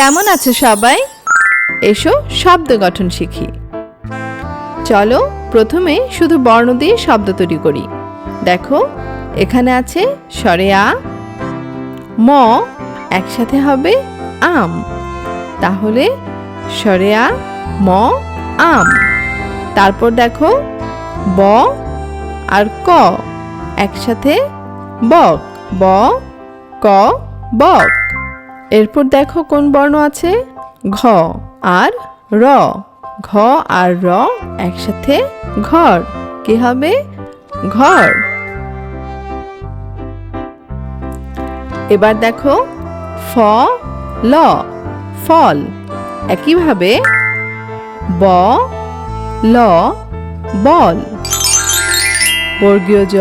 কেমন আছো সবাই? এসো শব্দ গঠন শিখি। চলো প্রথমে শুধু বর্ণ দিয়ে শব্দ তৈরি করি। দেখো, এখানে আছে স্বরে আ, ম, একসাথে হবে আম। তাহলে স্বরে আ, ম, আম। তারপর দেখো, ব আর ক একসাথে বক ব, ক বক এরপর দেখো কোন বর্ণ আছে? ঘ আর র। ঘ আর র একসাথে ঘর। কি হবে? ঘর। এবার দেখো ফ, ল, ফল। একইভাবে ব, ল, বল। বর্গীয় জ,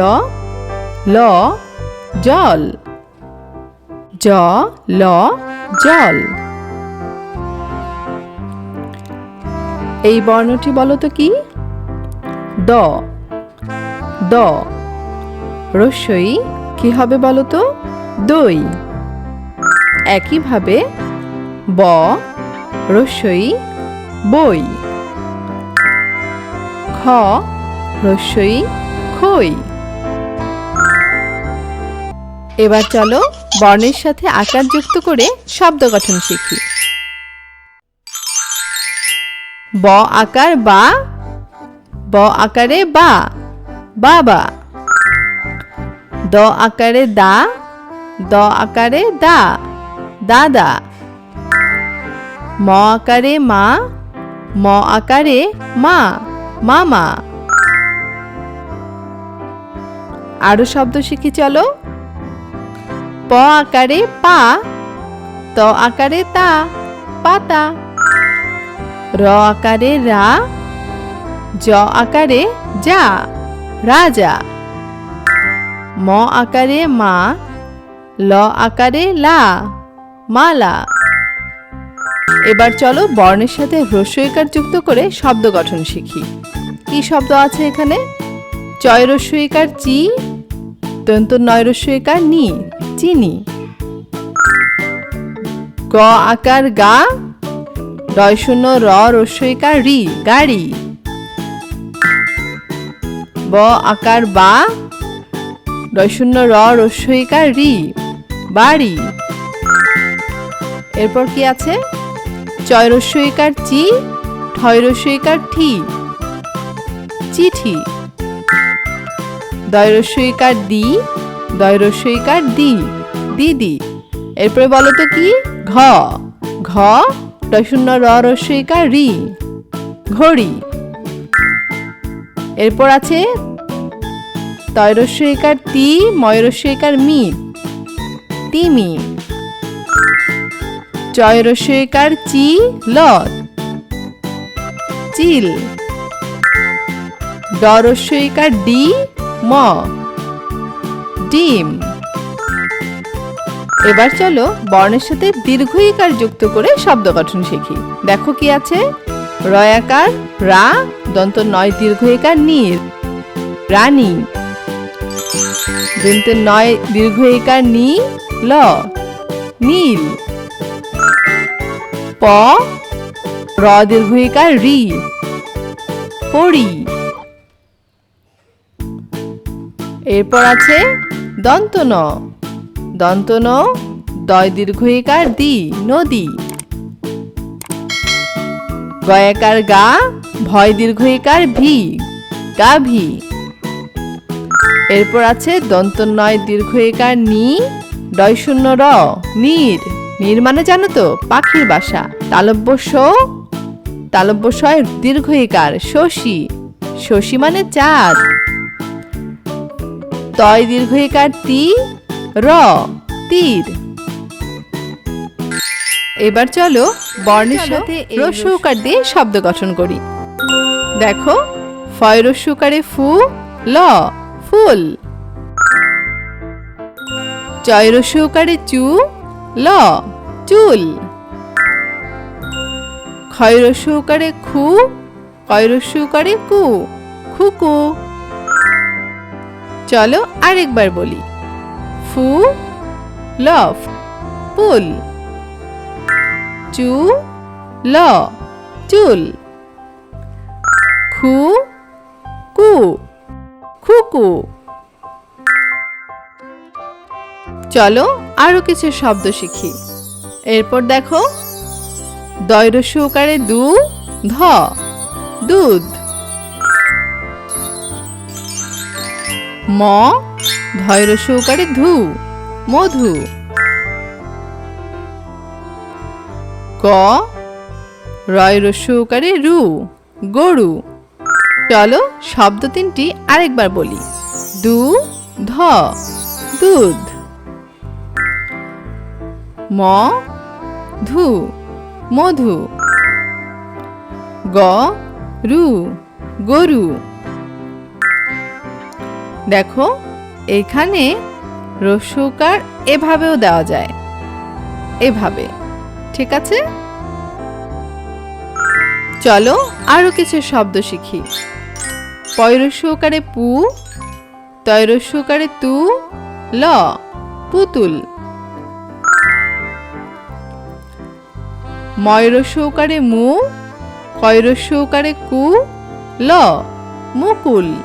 ল, জল। জ, ল, জল। এই বর্ণটি বলো তো কি? দ। দ। রস্যই কি হবে বলো তো? দই। একইভাবে ব রস্যই বই। খ রস্যই খই। এবার চলো বর্ণের সাথে আকার যুক্ত করে শব্দ গঠন শিখি। ব আকার বা, ব আকারে বা বাবা দ আকারে দা, দ আকারে দা, দাদা। ম আকারে মা, ম আকারে মা, মামা। আরও শব্দ শিখি, চলো। প আকারে পা, ত আকারে তা, পাতা। র আকারে রা, জ আকারে যা, রাজা। ম আকারে মা, ল আকারে লা, মালা। এবার চলো বর্ণের সাথে হ্রস্বইকার যুক্ত করে শব্দ গঠন শিখি। কি শব্দ আছে এখানে? চয়রস্বইকার চি দন্ত নয়রস্বইকার নি। চিনি। গ আকার গা ডয় শূন্য র রস্বইকার রি, গাড়ি। ব আকার বা ডয় শূন্য র রস্বইকার রি, বাড়ি। এরপর কি আছে? চয় চয়রস্বইকার চি, ঠয় ঠয়রস্বইকার ঠি। চিঠি। দয় দয়রস্বইকার দি দয়রস্বইকার দি, দিদি। এরপরে বলো তো কি? ঘ। ঘ শূন্য র রস্বইকার রি ঘড়ি। এরপর আছে তয়রস্বইকার তি ময়রস্বইকার মি, তিমি। জয়রস্বইকার চি ল চিল। ডরস্বইকার ডি, ম। ডিম। এবার চলো বর্ণের সাথে দীর্ঘ দীর্ঘইকার যুক্ত করে শব্দ গঠন শিখি। দেখো কি আছে? রয়াকার, রা, দন্ত নয় দীর্ঘইকার নীর রানী। দন্তে নয় দীর্ঘইকার নি ল, নীল। প, র দীর্ঘইকার রি, পড়ি। এরপর আছে দন্ত ন। দন্ত ন, দয় দীর্ঘইকার দি, নদী। গয়াকার গা, ভয় দীর্ঘইকার ভি গাভি এরপর আছে দন্ত নয় দীর্ঘইকার নি ডয় শূন্য র, নীর। নীর মানে জানো তো, পাখির বাসা। তালব্য শো তালব্য শয় দীর্ঘইকার, শশী। শশী মানে চাঁদ। তয় দীর্ঘইকার তি র তীর। এবার চলো বর্ণের সাথে রস্যকার দিয়ে শব্দ গঠন করি। দেখো ফয় রস্যকারে ফু ল ফুল। চয় রস্যকারে চু ল চুল। ক্ষয় রস্যকারে খু কয় রস্যকারে কু খুকু। চলো আরেকবার বলি। ফু, লফ, পুল। চু, ল, চুল। খু, কু, খুকু। চলো আরও কিছু শব্দ শিখি। এরপর দেখো দৈর সহকারে দু, ধ, দুধ। ম ধৈর সহকারে ধু, মধু। ক রয় সহকারে রু, গরু। চলো শব্দ তিনটি আরেকবার বলি। দু, ধ, দুধ। ম, ধু, মধু। গ, রু, গরু। দেখো, এখানে রস্যকার এভাবেও দেওয়া যায়। এভাবে, ঠিক আছে? চলো আরও কিছু শব্দ শিখি। পয়রস্যকারে পু তৈরস্যকারে তু, ল, পুতুল। ময়রস্যকারে মু কয়রস্যকারে কু, ল, মুকুল।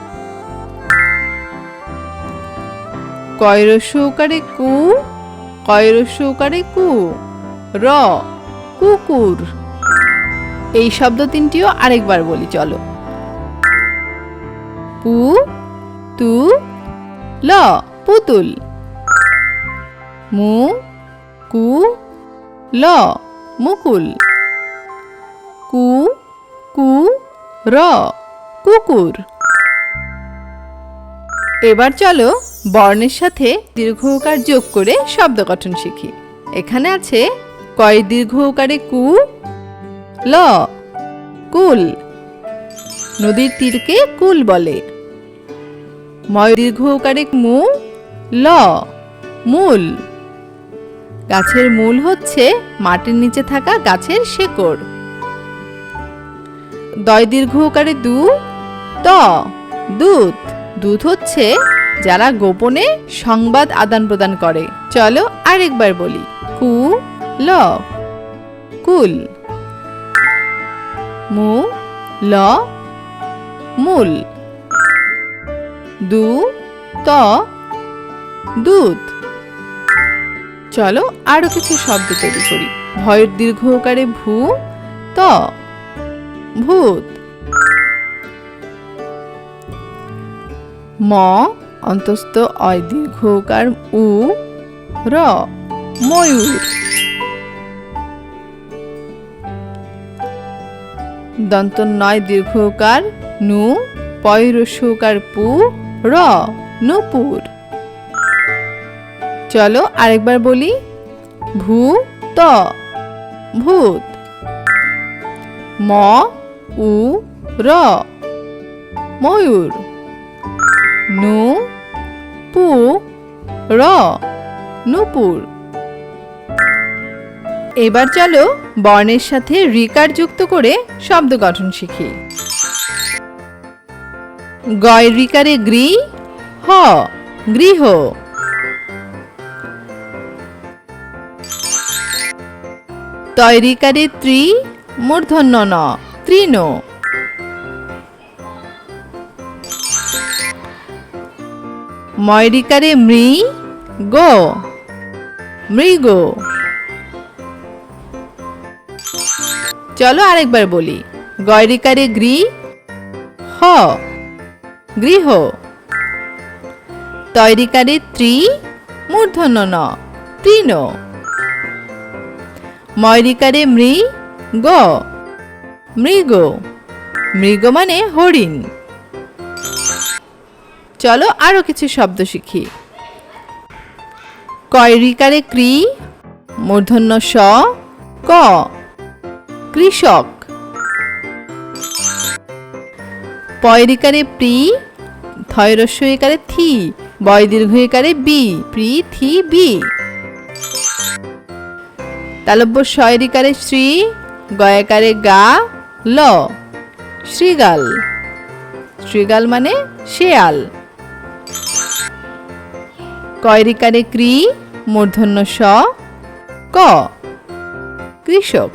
কয়রস্যকারে কু কয়রস্যকারে কু, র, কুকুর। এই শব্দ তিনটিও আরেকবার বলি, চলো। পু, তু, ল, পুতুল। মু, কু, ল, মুকুল। কু কু, র, কুকুর। এবার চলো বর্ণের সাথে দীর্ঘ দীর্ঘকার যোগ করে শব্দ গঠন শিখি। এখানে আছে, কয় দীর্ঘ দীর্ঘকারে কু, ল, কুল। নদীর তীরকে কুল বলে। ময় দীর্ঘ দীর্ঘকারে মু, ল, মূল। গাছের মূল হচ্ছে মাটির নিচে থাকা গাছের শেকড়। দয় দীর্ঘ দীর্ঘকারে দু, ত, দুধ। দুধ হচ্ছে যারা গোপনে সংবাদ আদান প্রদান করে। চলো আরেকবার বলি। কু, ল। কুল। মু, ল। মূল। দু, ত। দুধ। চলো আরও কিছু শব্দ তৈরি করি। ভয়ের দীর্ঘকারে ভূ, ত। ভূত। ম অন্তস্থ অয় দীর্ঘকার উ র ময়ূর। দন্ত নয় দীর্ঘকার নু পয়রস্যকার পু, র, নুপুর। চলো আরেকবার বলি, ভূ, ত, ভূত। ম, উ, র, ময়ূর। নু পু র, নুপুর। এবার চলো বর্ণের সাথে রিকার যুক্ত করে শব্দ গঠন শিখি। গয় রিকারে গ্রি, হ, গৃহ। তৈরিকারে ত্রি, মূর্ধন্য ন তৃণ ময়রিকারে মৃ গো মৃগ চলো আরেকবার বলি, গয়রিকারে গ্রি হ, গৃহ। তৈরিকারে ত্রি মূর্ধন্য ন, তৃণ। ময়রিকারে মৃ গ মৃগ মৃগ মানে হরিণ। চলো আরও কিছু শব্দ শিখি। কয়রিকারে ক্রি, মূর্ধন্য স, ক, কৃষক। পয়রিকারে প্রি থয়রস্যইকারে থি, বয় দীর্ঘইকারে বি, প্রি, থি, বি। তালব্য শয়রিকারে শ্রী গয়াকারে গা, ল। শ্রীগাল। শ্রীগাল মানে শেয়াল। কয়রিকারে ক্রি মূর্ধন্য স, ক। কৃষক।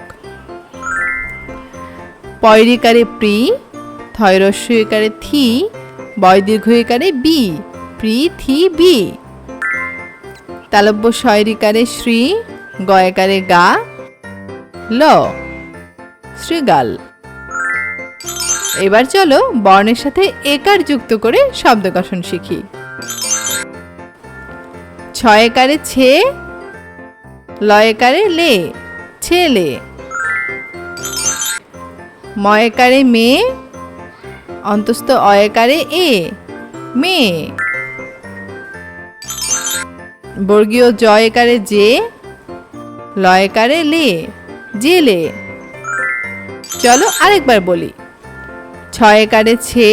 পয়রিকারে প্রি থয়রস্যকারে থি বয় দীর্ঘইকারে বি, প্রি, থি, বি। তালব্য শয়রিকারে শ্রী, গয়কারে গা, ল। শ্রীগাল এবার চলো বর্ণের সাথে একার যুক্ত করে শব্দ গঠন শিখি। ছয়কারে ছে, লয়কারে লে ছেলে ময়কারে মেয়ে অন্তস্থ অয়কারে এ মেয়ে বর্গীয় জয়কারে যে লয়কারে লে জেলে চলো আরেকবার বলি। ছয়কারে ছে,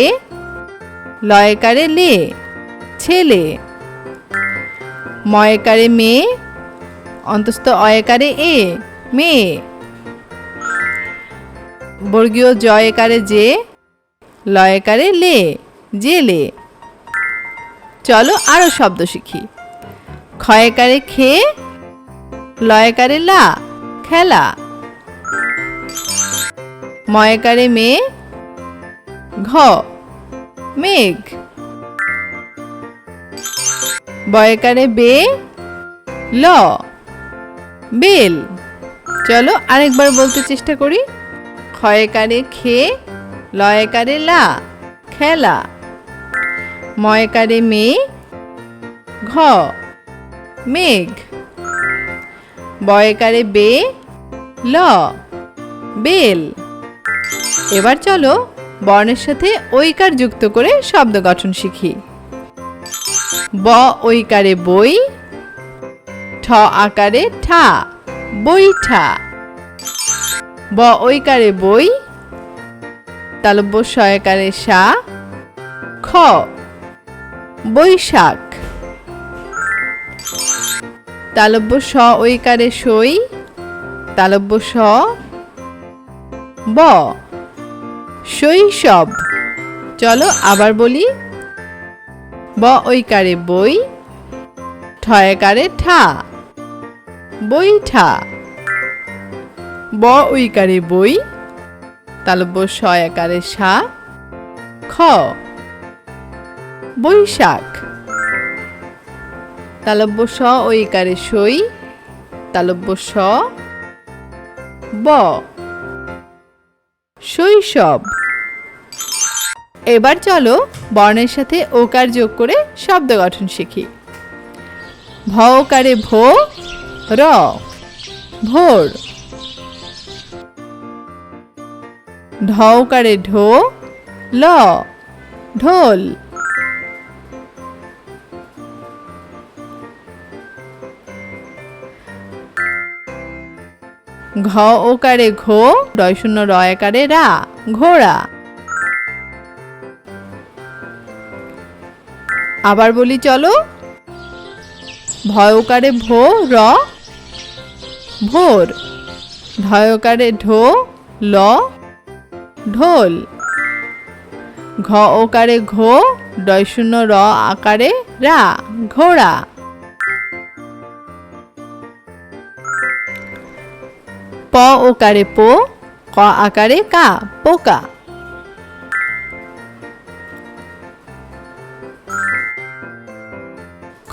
লয়কারে লে ছেলে ময়কারে মেয়ে অন্তস্থ অয়কারে এ মেয়ে বর্গীয় জয়কারে যে লয়কারে লে জেলে চলো আরও শব্দ শিখি। ক্ষয়কারে খে, লয়কারে লা, খেলা। ময়কারে মেয়ে ঘ, মেঘ। বয়কারে বে, ল। বেল। চলো আরেকবার বলতে চেষ্টা করি। ক্ষয়কারে খে, লয়কারে লা, খেলা। ময়কারে মে, ঘ, মেঘ। বয়কারে বে, ল, বেল। এবার চলো বর্ণের সাথে ঐকার যুক্ত করে শব্দ গঠন শিখি। ব ঐকারে বই, ঠ আকারে ঠা বইঠা ব ঐকারে বই, তালব্য সয়কারে সা, খ, বৈশাখ। তালব্য স ঐকারে সই, তালব্য স ব। শৈশব। চলো আবার বলি ব ঐকারে বই, ঠয়কারে ঠা, বই ঠা। ব ঐকারে বই, তালব্য সয়াকারে সা, খ। বৈশাখ। তালব্য স ঐকারে সই, তালব্য স ব। শৈশব। এবার চলো বর্ণের সাথে ওকার যোগ করে শব্দ গঠন শিখি। ভ ওকারে ভো, র, ভোর। ঢ ওকারে ঢো, ল, ঢোল। ঘ ওকারে ঘো ডয় শূন্য রয়াকারে রা, ঘোড়া। আবার বলি, চলো। ভয়কারে ভো, র। ভোর। ঢয়কারে ঢো, ল। ঢোল। ঘ ওকারে ঘো, ডয় শূন্য র আকারে রা, ঘোড়া। প ওকারে পো, ক আকারে কা, পোকা।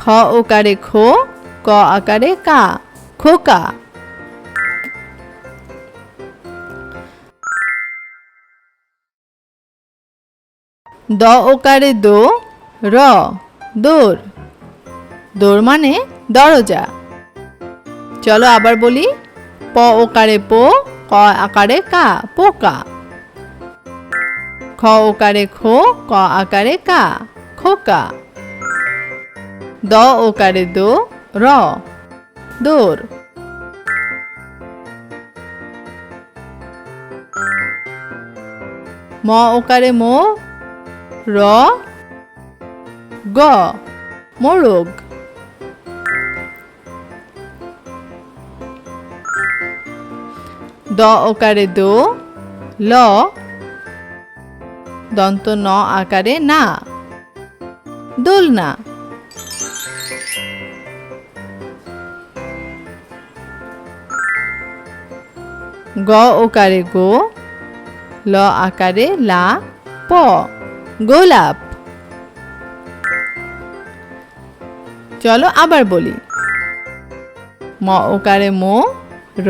খ ওকারে খো, ক আকারে কা খোকা দ ওকারে দো, র, দোর। দোর মানে দরজা। চলো আবার বলি, প ওকারে পো, ক আকারে কা পোকা খ ওকারে খো, ক আকারে কা খোকা দ ওকারে দো, র, দোর। ম ওকারে মো, র, গ, মোরগ। দ ওকারে দো, ল, দন্ত ন আকারে না। দোলনা। গ ওকারে গো, ল আকারে লা, প গোলাপ। চলো আবার বলি। ম ওকারে মো, র,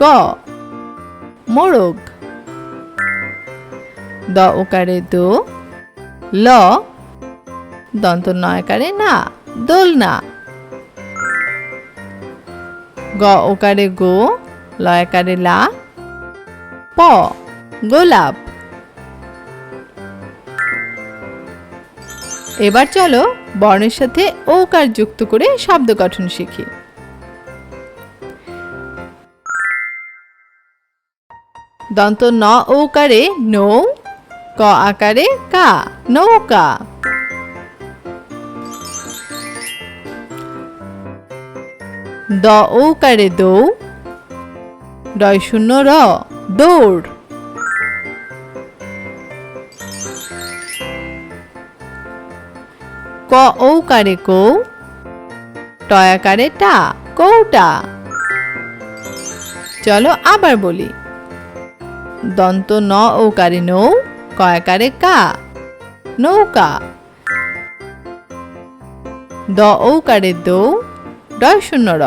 গ, মোরগ। দ ওকারে দো, ল, দন্ত নয়কারে না, দোলনা। গ ওকারে গো লয়কারে লা, প, গোলাপ। এবার চলো বর্ণের সাথে ওকার যুক্ত করে শব্দ গঠন শিখি। দন্ত ন ওকারে নৌ, ক আকারে কা, নৌকা। দ ওকারে দৌ ডয় শূন্য র, দৌড়। ক ঔকারে কৌ, টয়াকারে টা, কৌটা। চলো আবার বলি। দন্ত ন ঔকারে নৌ, কয়াকারে কা, নৌকা। দ ঔকারে দৌ ডয় শূন্য র,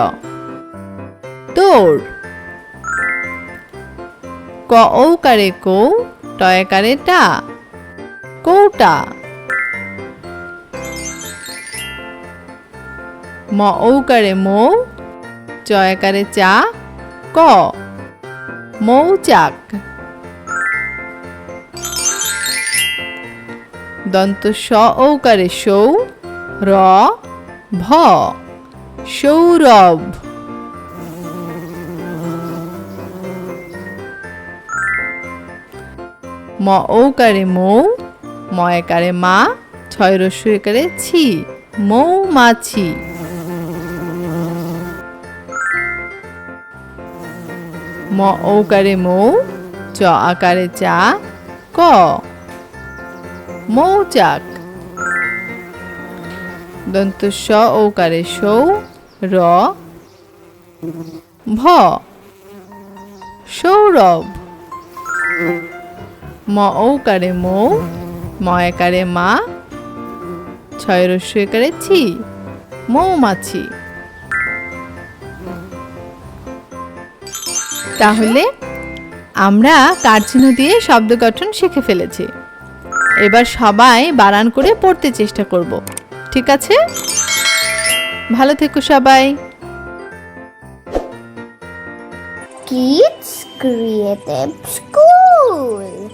দৌড়। ক ঔকারে কৌ টয়াকারে টা, কৌটা। ম ঔকারে মৌ চয়াকারে চা, ক। মৌচাক। দন্ত স ঔকারে সৌ, র, ভ। সৌরভ। ম ঔকারে মৌ ময়কারে মা, ছয় রস্যকারে ছি মৌমাছি ম ঔকারে মৌ চ আকারে চা, ক। মৌচাক দন্ত স ঔকারে সৌ, র। ভ। সৌরভ। ম ঔকারে মৌ ময়কারে মা, ছয় রস্যকারে ছি মৌমাছি তাহলে আমরা কারচিহ্ন দিয়ে শব্দ গঠন শিখে ফেলেছি। এবার সবাই বানান করে পড়তে চেষ্টা করব, ঠিক আছে? ভালো থেকো সবাই। Kids Creative School.